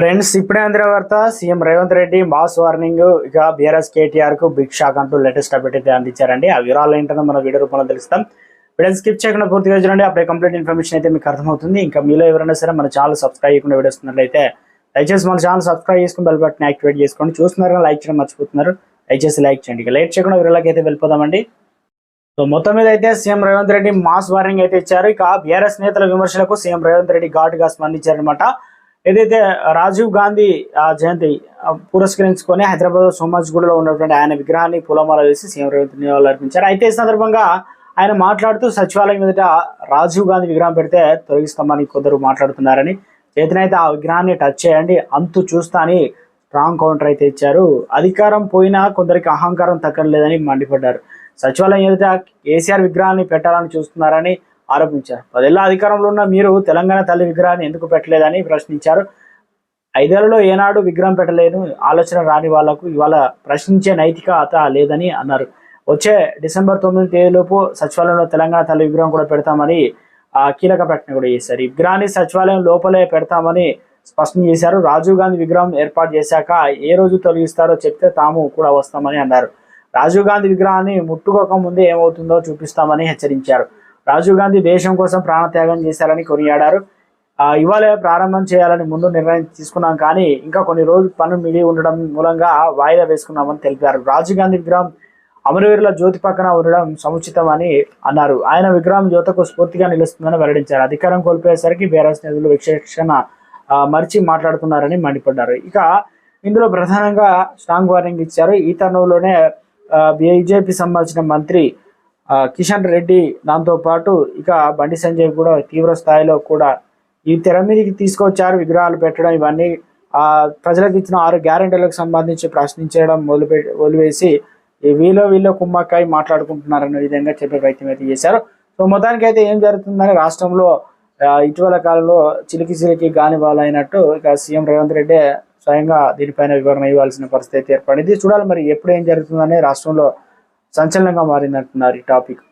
Friends ఇప్పుడే అందిన వార్త CM Revanth Reddy mass warning. ఇక బీఆర్ఎస్ కేటీఆర్కు బిగ్ షాక్ అంటూ లేటెస్ట్ అప్డేట్ అయితే అందించారండి. ఆ వివరాలు ఏంటో మన వీడియో రూపంలో తెలుస్తాం. వీడియో స్కిప్ చేయకుండా పూర్తిగా చూడండి. అప్పుడే కంప్లీట్ ఇన్ఫర్మేషన్ అయితే మీకు అర్థమవుతుంది. ఇంకా మీలో ఎవరైనా సరే మన ఛానల్ సబ్స్క్రైబ్ చేయకుండా వీడియో వస్తున్నట్లయితే దయచేసి మన ఛానల్ సబ్స్క్రైబ్ చేసుకుని బెల్ బటన్ యాక్టివేట్ చేసుకోండి చూస్తున్నారు లైక్ చేయడం మర్చిపోతున్నారు. దయచేసి లైక్ చేయండి. ఇక లేట్ చేయకుండా వీడియోలోకి అయితే వెళ్ళిపోదామండి. సో మొత్తం మీద అయితే CM Revanth Reddy mass warning అయితే ఇచ్చారు. ఇక బీఆర్ఎస్ నేతల విమర్శలకు సీఎం రేవంత్ రెడ్డి ఘాటుగా స్పందించారనమాట ఏదైతే రాజీవ్ గాంధీ ఆ, జయంతి పురస్కరించుకొని హైదరాబాద్ సోమాజిగూడలో ఉన్నటువంటి ఆయన విగ్రహాన్ని పూలమాల వేసి సీఎం రేవంత్ నివాళులు అర్పించారు. అయితే ఈ సందర్భంగా ఆయన మాట్లాడుతూ సచివాలయం ఎదుట రాజీవ్ గాంధీ విగ్రహం పెడితే తొలగిస్తామని కొందరు మాట్లాడుతున్నారని చేతనైతే ఆ విగ్రహాన్ని టచ్ చేయండి అంతు చూస్తా అని స్ట్రాంగ్ కౌంటర్ అయితే ఇచ్చారు. అధికారం పోయినా కొందరికి అహంకారం తగ్గలేదని మండిపడ్డారు. సచివాలయం ఎదుట కేసీఆర్ విగ్రహాన్ని పెట్టాలని చూస్తున్నారని ఆరోపించారు. పదేళ్ళ అధికారంలో ఉన్న మీరు తెలంగాణ తల్లి విగ్రహాన్ని ఎందుకు పెట్టలేదని ప్రశ్నించారు. ఐదేళ్ళలో ఏనాడు విగ్రహం పెట్టలేదు. ఆలోచన రాని వాళ్ళకు ఇవాళ ప్రశ్నించే నైతికత లేదని అన్నారు. వచ్చే డిసెంబర్ తొమ్మిది తేదీలోపు సచివాలయంలో తెలంగాణ తల్లి విగ్రహం కూడా పెడతామని ఆ కీలక ప్రకటన కూడా చేశారు. విగ్రహాన్ని సచివాలయం లోపలే పెడతామని స్పష్టం చేశారు. రాజీవ్ గాంధీ విగ్రహం ఏర్పాటు చేశాక ఏ రోజు తొలగిస్తారో చెప్తే తాము కూడా వస్తామని అన్నారు. రాజీవ్ గాంధీ విగ్రహాన్ని ముట్టుకోక ముందే ఏమవుతుందో చూపిస్తామని హెచ్చరించారు. రాజీవ్ గాంధీ దేశం కోసం ప్రాణత్యాగం చేశారని కొనియాడారు. ఆ, ఇవాళ ప్రారంభం చేయాలని ముందు నిర్ణయం తీసుకున్నాం కానీ ఇంకా కొన్ని రోజులు పనులు మిగిలి ఉండడం మూలంగా వాయిదా వేసుకున్నామని తెలిపారు. రాజీవ్ గాంధీ విగ్రహం అమరవీరుల జ్యోతి పక్కన ఉండడం సముచితమని అన్నారు. ఆయన విగ్రహం యువతకు స్ఫూర్తిగా నిలుస్తుందని వెల్లడించారు. అధికారం కోల్పోయేసరికి బీఆర్ఎస్ నేతలు విక్షేషణ మరిచి మాట్లాడుతున్నారని మండిపడ్డారు. ఇక ఇందులో ప్రధానంగా స్ట్రాంగ్ వార్నింగ్ ఇచ్చారు. ఈ తరుణంలోనే బీజేపీ సంబంధించిన మంత్రి కిషన్ రెడ్డి దాంతో పాటు ఇక బండి సంజయ్ కూడా తీవ్ర స్థాయిలో కూడా ఈ తెర మీదకి తీసుకొచ్చారు విగ్రహాలు పెట్టడం ఇవన్నీ. ఆ ప్రజలకు ఇచ్చిన ఆరు గ్యారెంటీలకు సంబంధించి ప్రశ్నించడం మొదలుపె వదిలివేసి వీలో వీలో వీలో కుమ్మక్కాయి మాట్లాడుకుంటున్నారన్న విధంగా చెప్పే ప్రయత్నం అయితే చేశారు. సో మొత్తానికి అయితే ఏం జరుగుతుందని రాష్ట్రంలో ఇటీవల కాలంలో చిలికి చిలికి గాని ఇక సీఎం రేవంత్ రెడ్డి స్వయంగా దీనిపైన వివరణ ఇవ్వాల్సిన పరిస్థితి ఏర్పడింది. చూడాలి మరి ఎప్పుడు ఏం జరుగుతుందని రాష్ట్రంలో సంచలనంగా మారిందంటున్నారు ఈ టాపిక్.